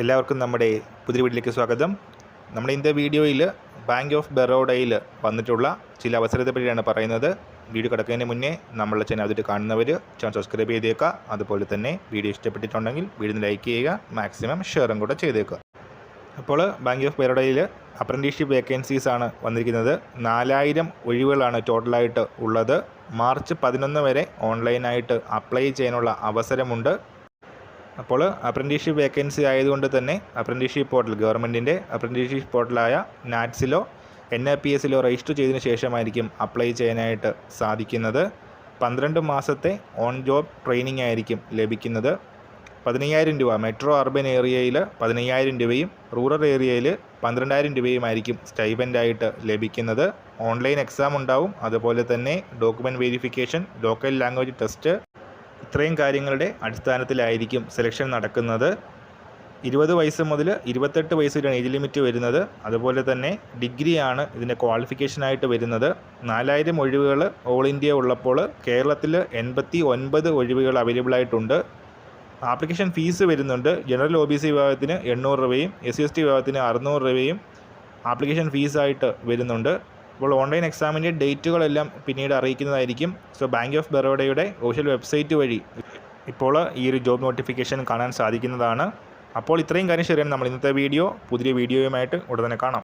എല്ലാവർക്കും നമ്മുടെ പുതിയ വീട്ടിലേക്ക് സ്വാഗതം. നമ്മുടെ ഇന്നത്തെ വീഡിയോയിൽ ബാങ്ക് ഓഫ് ബറോഡയിൽ വന്നിട്ടുള്ള ചില അവസരത്തെ പറ്റിയാണ് പറയുന്നത്. വീഡിയോ കിടക്കുന്നതിന് മുന്നേ നമ്മളെ ചാനൽ അതിട്ട് കാണുന്നവർ ചാനൽ സബ്സ്ക്രൈബ് ചെയ്തേക്കുക. അതുപോലെ തന്നെ വീഡിയോ ഇഷ്ടപ്പെട്ടിട്ടുണ്ടെങ്കിൽ വീഡിയോ ലൈക്ക് ചെയ്യുക മാക്സിമം ഷെയറും കൂടെ ചെയ്തേക്കുക. അപ്പോൾ ബാങ്ക് ഓഫ് ബറോഡയിൽ അപ്രന്റീഷിപ്പ് വേക്കൻസീസ് ആണ് വന്നിരിക്കുന്നത്. നാലായിരം ഒഴിവുകളാണ് ടോട്ടലായിട്ട് ഉള്ളത്. മാർച്ച് പതിനൊന്ന് വരെ ഓൺലൈനായിട്ട് അപ്ലൈ ചെയ്യാനുള്ള അവസരമുണ്ട്. അപ്പോൾ അപ്രന്റീഷിപ്പ് വേക്കൻസി ആയതുകൊണ്ട് തന്നെ അപ്രന്റീഷിപ്പ് പോർട്ടൽ ഗവൺമെന്റിന്റെ അപ്രന്റീഷിപ്പ് പോർട്ടലായ നാറ്റ്സിലോ എൻ ഐ പി എസിലോ രജിസ്റ്റർ ചെയ്തതിന് ശേഷമായിരിക്കും അപ്ലൈ ചെയ്യാനായിട്ട് സാധിക്കുന്നത്. പന്ത്രണ്ട് മാസത്തെ ഓൺ ജോബ് ട്രെയിനിങ് ആയിരിക്കും ലഭിക്കുന്നത്. പതിനയ്യായിരം രൂപ മെട്രോ അർബൻ ഏരിയയിൽ പതിനയ്യായിരം രൂപയും റൂറൽ ഏരിയയിൽ പന്ത്രണ്ടായിരം രൂപയുമായിരിക്കും സ്റ്റൈബന്റായിട്ട് ലഭിക്കുന്നത്. ഓൺലൈൻ എക്സാം ഉണ്ടാവും. അതുപോലെ തന്നെ document verification local language test ഇത്രയും കാര്യങ്ങളുടെ അടിസ്ഥാനത്തിലായിരിക്കും സെലക്ഷൻ നടക്കുന്നത്. ഇരുപത് വയസ്സ് മുതൽ ഇരുപത്തെട്ട് വയസ്സ് വരെയാണ് ഏജ് ലിമിറ്റ് വരുന്നത്. അതുപോലെ തന്നെ ഡിഗ്രിയാണ് ഇതിന്റെ ക്വാളിഫിക്കേഷനായിട്ട് വരുന്നത്. നാലായിരം ഒഴിവുകൾ ഓൾ ഇന്ത്യ ഉള്ളപ്പോൾ കേരളത്തിൽ എൺപത്തി ഒൻപത് ഒഴിവുകൾ അവൈലബിൾ ആയിട്ടുണ്ട്. ആപ്ലിക്കേഷൻ ഫീസ് വരുന്നുണ്ട്. ജനറൽ ഒ ബി സി വിഭാഗത്തിന് എണ്ണൂറ് രൂപയും എസ് സി എസ് ടി വിഭാഗത്തിന് അറുന്നൂറ് രൂപയും ആപ്ലിക്കേഷൻ ഫീസായിട്ട് വരുന്നുണ്ട്. അപ്പോൾ ഓൺലൈൻ എക്സാമിന്റെ ഡേറ്റുകളെല്ലാം പിന്നീട് അറിയിക്കുന്നതായിരിക്കും. സോ ബാങ്ക് ഓഫ് ബറോഡയുടെ ഒഫീഷ്യൽ വെബ്സൈറ്റ് വഴി ഇപ്പോൾ ഈ ഒരു ജോബ് നോട്ടിഫിക്കേഷൻ കാണാൻ സാധിക്കുന്നതാണ്. അപ്പോൾ ഇത്രയും കാര്യം ശരിയാണ്. നമ്മൾ ഇന്നത്തെ വീഡിയോ പുതിയ വീഡിയോയുമായിട്ട് ഉടനെ കാണാം.